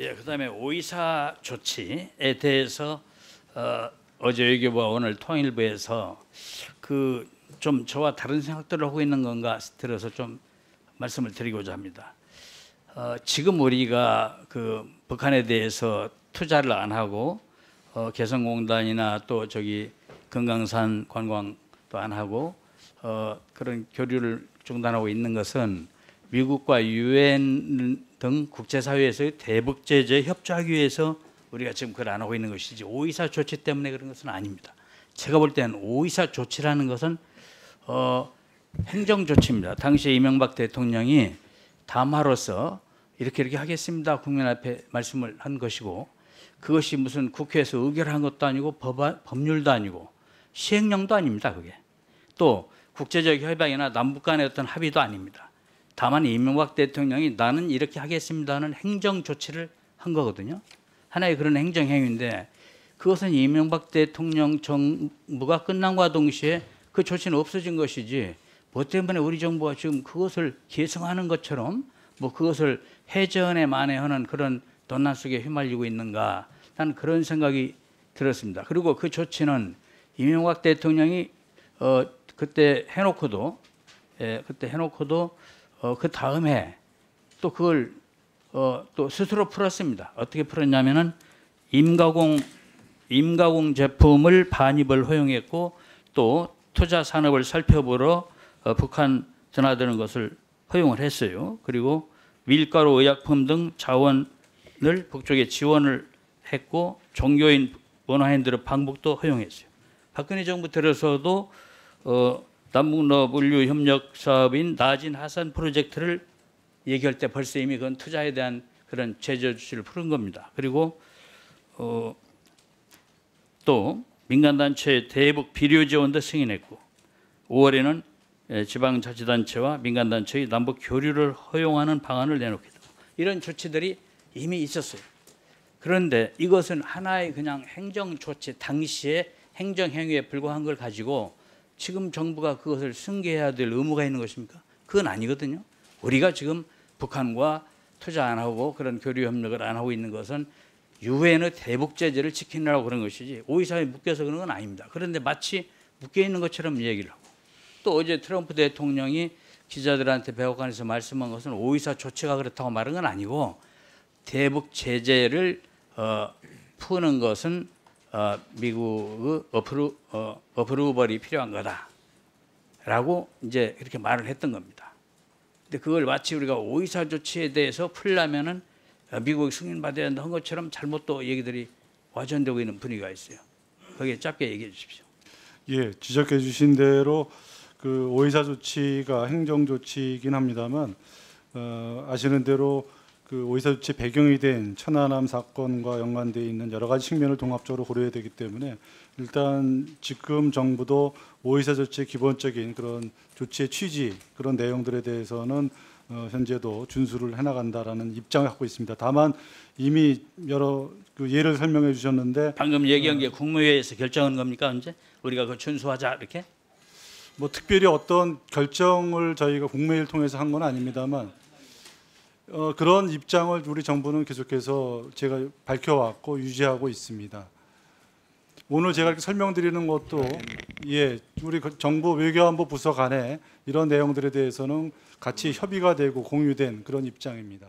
예, 그다음에 오이사 조치에 대해서 어, 어제 외교부와 오늘 통일부에서 그 좀 저와 다른 생각들을 하고 있는 건가 들어서 좀 말씀을 드리고자 합니다. 어, 지금 우리가 그 북한에 대해서 투자를 안 하고 어, 개성공단이나 또 저기 금강산 관광도 안 하고 어, 그런 교류를 중단하고 있는 것은 미국과 유엔 등 국제사회에서의 대북 제재 협조하기 위해서 우리가 지금 그걸 안 하고 있는 것이지 오이사 조치 때문에 그런 것은 아닙니다. 제가 볼 때는 오이사 조치라는 것은 어, 행정 조치입니다. 당시 이명박 대통령이 담화로서 이렇게 이렇게 하겠습니다. 국민 앞에 말씀을 한 것이고 그것이 무슨 국회에서 의결한 것도 아니고 법, 법률도 아니고 시행령도 아닙니다. 그게 또 국제적 협약이나 남북 간의 어떤 합의도 아닙니다. 다만 이명박 대통령이 나는 이렇게 하겠습니다는 행정 조치를 한 거거든요. 하나의 그런 행정 행위인데 그것은 이명박 대통령 정부가 끝난과 동시에 그 조치는 없어진 것이지 뭐 때문에 우리 정부가 지금 그것을 계승하는 것처럼 뭐 그것을 해전에 만회하는 그런 논란 속에 휘말리고 있는가 나는 그런 생각이 들었습니다. 그리고 그 조치는 이명박 대통령이 어 그때 해놓고도 예, 그때 해놓고도 어, 그 다음에 또 그걸 어, 또 스스로 풀었습니다. 어떻게 풀었냐면은 임가공 임가공 제품을 반입을 허용했고 또 투자 산업을 살펴보러 어, 북한 드나드는 것을 허용을 했어요. 그리고 밀가루, 의약품 등 자원을 북쪽에 지원을 했고 종교인 원화핸드의 방북도 허용했어요. 박근혜 정부 들어서도 어, 남북러블류 협력 사업인 나진 하산 프로젝트를 얘기할 때 벌써 이미 그건 투자에 대한 그런 제재 조치를 푸는 겁니다. 그리고 어, 또 민간단체 대북 비료 지원도 승인했고 5월에는 예, 지방자치단체와 민간단체의 남북 교류를 허용하는 방안을 내놓기도 이런 조치들이 이미 있었어요. 그런데 이것은 하나의 그냥 행정 조치 당시의 행정 행위에 불과한 걸 가지고 지금 정부가 그것을 승계해야 될 의무가 있는 것입니까? 그건 아니거든요. 우리가 지금 북한과 투자 안 하고 그런 교류 협력을 안 하고 있는 것은 유엔의 대북 제재를 지키느라고 그런 것이지 오이사에 묶여서 그런 건 아닙니다. 그런데 마치 묶여 있는 것처럼 얘기를 하고 또 어제 트럼프 대통령이 기자들한테 백악관에서 말씀한 것은 오이사 조치가 그렇다고 말한 건 아니고 대북 제재를 어, 푸는 것은 어, 미국의 어프루, 어, 어프루벌이 필요한 거다라고 이제 이렇게 말을 했던 겁니다. 근데 그걸 마치 우리가 오이사 조치에 대해서 풀려면은 미국이 승인받아야 한다 한 것처럼 잘못 또 얘기들이 와전되고 있는 분위기가 있어요. 거기에 짧게 얘기해 주십시오. 예, 지적해 주신 대로 그 오이사 조치가 행정 조치이긴 합니다만 어, 아시는 대로 그 오이사 조치 배경이 된 천안함 사건과 연관돼 있는 여러 가지 측면을 종합적으로 고려해야 되기 때문에 일단 지금 정부도 오이사 조치의 기본적인 그런 조치의 취지 그런 내용들에 대해서는 어, 현재도 준수를 해나간다라는 입장을 갖고 있습니다. 다만 이미 여러 그 예를 설명해 주셨는데 방금 얘기한 게 국무회의에서 결정한 겁니까 언제? 우리가 그 준수하자 이렇게? 뭐 특별히 어떤 결정을 저희가 국무회의를 통해서 한 건 아닙니다만 어, 그런 입장을 우리 정부는 계속해서 제가 밝혀왔고 유지하고 있습니다. 오늘 제가 이렇게 설명드리는 것도 예 우리 그 정부 외교안보 부서 간에 이런 내용들에 대해서는 같이 협의가 되고 공유된 그런 입장입니다.